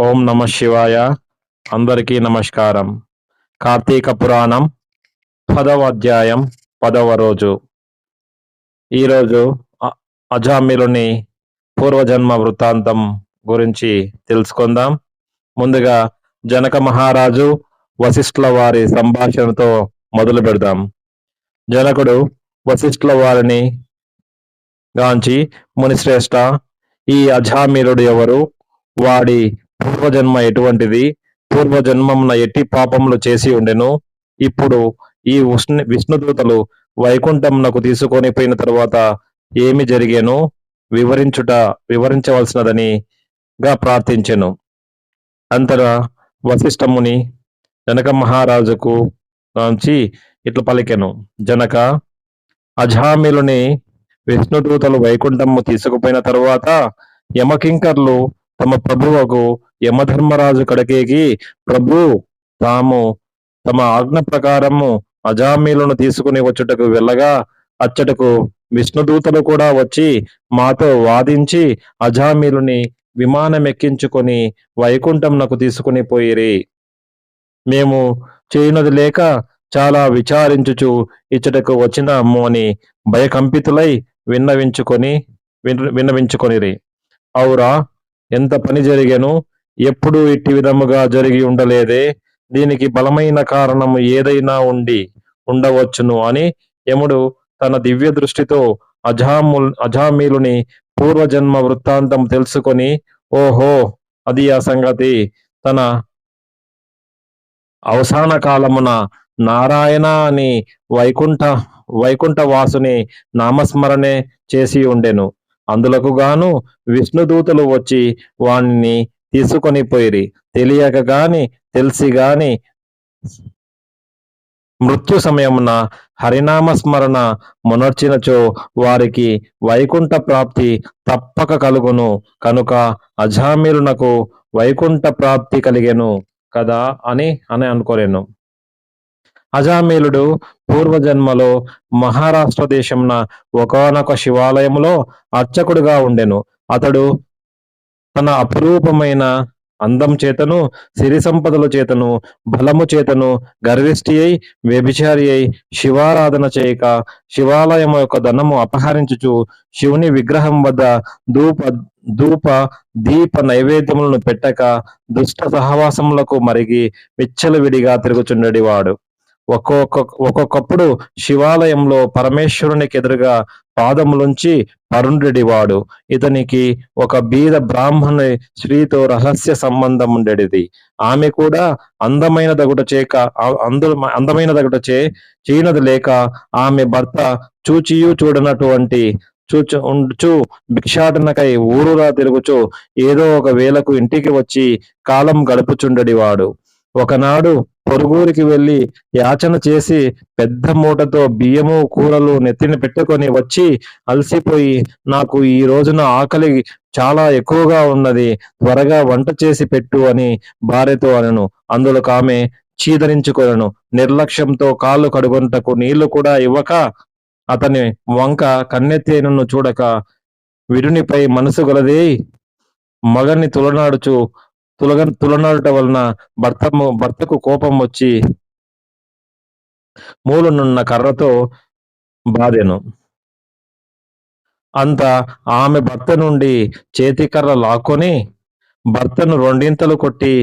ఓం నమ శివాయ. అందరికీ నమస్కారం. కార్తీక పురాణం పదవ అధ్యాయం పదవ రోజు. ఈరోజు అ- అజామిలుని పూర్వజన్మ వృత్తాంతం గురించి తెలుసుకుందాం. ముందుగా జనక మహారాజు వశిష్ఠుల వారి సంభాషణతో మొదలు పెడదాం. జనకుడు వశిష్ఠుల వారిని గాంచి మునిశ్రేష్ఠ ఈ అజామిలుడు ఎవరు? వాడి పూర్వజన్మ ఎటువంటిది? పూర్వజన్మమున ఎట్టి పాపములు చేసి ఉండెను? ఇప్పుడు ఈ ఉష్ణ విష్ణుదూతలు వైకుంఠమునకు తీసుకొని పోయిన తర్వాత ఏమి జరిగాను? వివరించుట వివరించవలసినదని గా ప్రార్థించెను. అంతర వశిష్ఠముని జనక మహారాజుకు గాంచి ఇట్లా పలికెను. జనక అజామిలుని విష్ణుదూతలు వైకుంఠము తీసుకుపోయిన తరువాత యమకింకర్లు తమ ప్రభువుకు యమధర్మరాజు కడకేకి ప్రభు తాము తమ ఆజ్ఞ ప్రకారము అజామీలను తీసుకుని వచ్చుటకు వెళ్ళగా అచ్చటకు విష్ణుదూతలు కూడా వచ్చి మాతో వాదించి అజామీలుని విమానం ఎక్కించుకొని వైకుంఠంనకు తీసుకుని పోయిరి. మేము చేయనది లేక చాలా విచారించుచు ఇచ్చటకు వచ్చినాము అని భయకంపితులై విన్నవించుకొని విన్నవించుకొనిరి. అవురా ఎంత పని జరిగాను? ఎప్పుడు ఇట్టి విధముగా జరిగి ఉండలేదే. దీనికి బలమైన కారణము ఏదైనా ఉండి ఉండవచ్చును అని యముడు తన దివ్య దృష్టితో అజాముల్ అజామీలుని పూర్వజన్మ వృత్తాంతం తెలుసుకొని ఓహో అది ఆ సంగతి. తన అవసాన కాలమున నారాయణ అని వైకుంఠ వైకుంఠ వాసుని నామస్మరణే చేసి ఉండెను. అందులకు గాను విష్ణుదూతలు వచ్చి వాణ్ణి తీసుకొని పోయిరి తెలియక గాని తెలిసి గాని మృత్యు సమయమున హరినామ స్మరణ మునర్చినచో వారికి వైకుంఠ ప్రాప్తి తప్పక కలుగును. కనుక అజామీలునకు వైకుంఠ ప్రాప్తి కలిగెను కదా అని అని అనుకోలేను అజామీలుడు పూర్వజన్మలో మహారాష్ట్ర దేశంన ఒకనొక శివాలయంలో అర్చకుడుగా ఉండెను. అతడు తన అపురూపమైన అందం చేతను సిరి సంపదల చేతను బలము చేతను గర్విష్ఠి అయి వ్యభిచారి అయి శివారాధన చేయక శివాలయం యొక్క ధనము అపహరించుచు శివుని విగ్రహం వద్ద ధూప ధూప దీప నైవేద్యములను పెట్టక దుష్ట సహవాసములకు మరిగి విచ్చలవిడిగా తిరుగుచుండేవాడు. ఒక్కొక్క ఒక్కొక్కప్పుడు శివాలయంలో పరమేశ్వరునికి ఎదురుగా పాదములుంచి అరుణుడి వాడు ఇతనికి ఒక బీద బ్రాహ్మణి స్త్రీతో రహస్య సంబంధం ఉండేది. ఆమె కూడా అందమైన దగుట చేక అందు అందమైన దగుట చే చేయనది లేక ఆమె భర్త చూచియు చూడనటువంటి చూచు ఉంచు భిక్షాటనకై ఊరురా తిరుగుచు ఏదో ఒక వేలకు ఇంటికి వచ్చి కాలం గడుపుచుండడివాడు. ఒకనాడు పొరుగురికి వెళ్ళి యాచన చేసి పెద్ద మూటతో బియ్యము కూరలు నెత్తిన పెట్టుకొని వచ్చి అలసిపోయి నాకు ఈ రోజున ఆకలి చాలా ఎక్కువగా ఉన్నది త్వరగా వంట చేసి పెట్టు అని భార్యతో అనను. అందులో ఆమె చీదరించుకొనను. నిర్లక్ష్యంతో కాళ్ళు కడుగొంటకు నీళ్ళు కూడా ఇవ్వక అతని వంక కన్నెత్తేనను చూడక విరునిపై మనసు గలదే మగని తులనాడుచు తులగ తులనాడుట వలన భర్త భర్తకు కోపం వచ్చి మూలనున్న కర్రతో బాధెను. అంత ఆమె భర్త నుండి చేతికర్ర లాక్కొని భర్తను రెండింతలు కొట్టి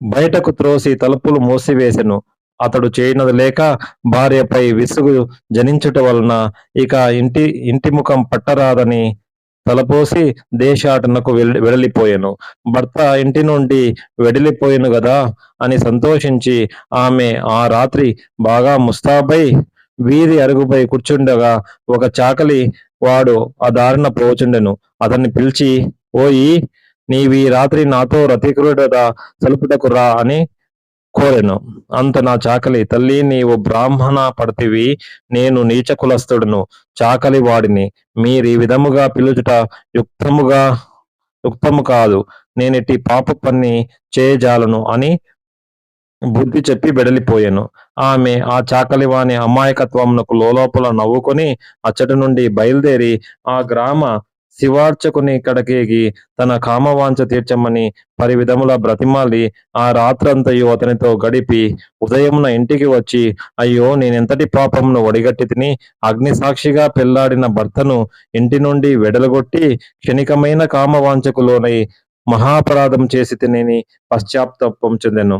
బయటకు త్రోసి తలుపులు మూసివేసెను. అతడు చేయనది లేక భార్యపై విసుగు జనించుట వలన ఇక ఇంటి ఇంటి ముఖం పట్టరాదని తలపోసి దేశాటనకు వెల్- వెడలిపోయెను. భర్త ఇంటి నుండి వెడలిపోయాను కదా అని సంతోషించి ఆమె ఆ రాత్రి బాగా ముస్తాబై వీధి అరుగుపై కూర్చుండగా ఒక చాకలి వాడు ఆ దారిన పోచుండెను. అతన్ని పిలిచి ఓయి నీవి రాత్రి నాతో రతికురుడదా సలుపుటకు రా అని కోరెను. అంత నా చాకలి తల్లి నీవు బ్రాహ్మణ పడతివి నేను నీచ కులస్తుడును చాకలి వాడిని. మీరు ఈ విధముగా పిలుచుట యుక్తముగా యుక్తము కాదు. నేనిటి పాప పని చేయజాలను అని బుద్ధి చెప్పి బెడలిపోయాను. ఆమె ఆ చాకలివాని అమాయకత్వమునకు లోపల నవ్వుకొని అచ్చటి నుండి బయలుదేరి ఆ గ్రామ శివార్చకుని కడకేగి తన కామవాంఛ తీర్చమని పరివిధముల బ్రతిమాలి ఆ రాత్రంతయు అతనితో గడిపి ఉదయమున ఇంటికి వచ్చి అయ్యో నేనెంతటి పాపమును ఒడిగట్టి తిని అగ్నిసాక్షిగా పెళ్ళాడిన భర్తను ఇంటి నుండి వెడలగొట్టి క్షణికమైన కామవాంఛకు లోనై మహాపరాధం చేసి తినని పశ్చాత్తాపం చెందెను.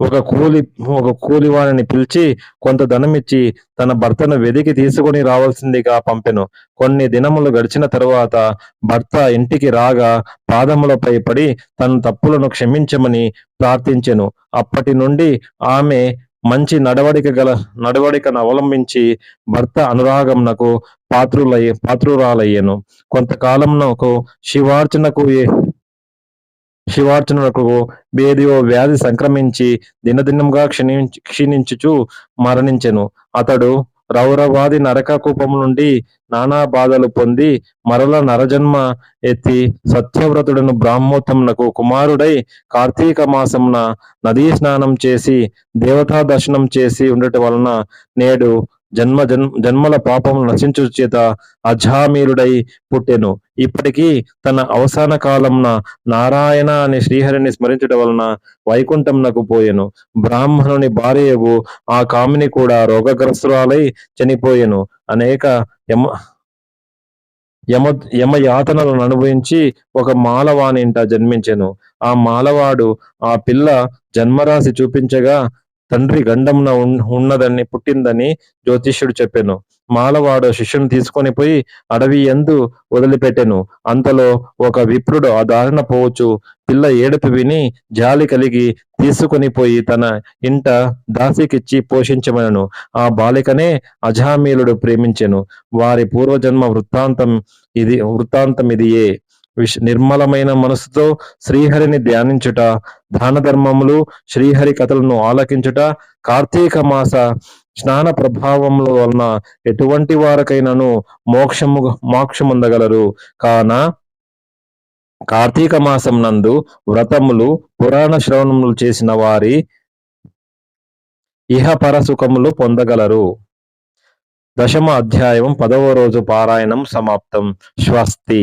ఒక కూలి ఒక కూలివాణిని పిలిచి కొంత ధనం ఇచ్చి తన భర్తను వెదికి తీసుకొని రావాల్సిందిగా పంపెను. కొన్ని దినములు గడిచిన తరువాత భర్త ఇంటికి రాగా పాదములపై పడి తన తప్పులను క్షమించమని ప్రార్థించెను. అప్పటి నుండి ఆమె మంచి నడవడిక గల నడవడికను అవలంబించి భర్త అనురాగమునకు పాత్రులై పాత్రురాలయ్యను. కొంతకాలంకు శివార్చనకు ఏ- శివార్చనకు వేదియో వ్యాధి సంక్రమించి దినదినంగా క్షీణించు క్షీణించుచు మరణించెను. అతడు రౌరవాది నరక కూపం నుండి నానా బాధలు పొంది మరల నరజన్మ ఎత్తి సత్యవ్రతుడను బ్రాహ్మోత్తమునకు కుమారుడై కార్తీక మాసమున నదీ స్నానం చేసి దేవతా దర్శనం చేసి ఉండటం వలన నేడు జన్మ జన్ జన్మల పాపములు నశించు చేత అజామీరుడై పుట్టెను. ఇప్పటికీ తన అవసాన కాలంన నారాయణ అనే శ్రీహరిని స్మరించడం వలన వైకుంఠంనకు పోయెను. బ్రాహ్మణుని భార్యవు ఆ కామిని కూడా రోగగ్రస్తురాలై చనిపోయెను. అనేక యమ యమ యమయాతనలను అనుభవించి ఒక మాలవానింట జన్మించెను. ఆ మాలవాడు ఆ పిల్ల జన్మరాశి చూపించగా తండ్రి గండంన ఉన్- ఉన్నదని పుట్టిందని జ్యోతిష్యుడు చెప్పాను. మాలవాడు శిష్యుని తీసుకొని పోయి అడవి ఎందు వదిలిపెట్టెను. అంతలో ఒక విప్రుడు ఆ దారిన పోవచ్చు. పిల్ల ఏడుపు విని జాలి కలిగి తీసుకొని పోయి తన ఇంట దాసికిచ్చి పోషించమనను. ఆ బాలికనే అజామీలుడు ప్రేమించెను. వారి పూర్వజన్మ వృత్తాంతం ఇది వృత్తాంతం ఇదియే విష్ నిర్మలమైన మనసుతో శ్రీహరిని ధ్యానించుట దాన ధర్మములు శ్రీహరి కథలను ఆలకించుట కార్తీక మాస స్నాన ప్రభావముల వలన ఎటువంటి వారికైనాను మోక్షము మోక్షముందగలరు. కాన కార్తీక మాసం నందు వ్రతములు పురాణ శ్రవణములు చేసిన వారి ఇహ పరసుఖములు పొందగలరు. దశమ అధ్యాయం పదవ రోజు పారాయణం సమాప్తం. స్వస్తి.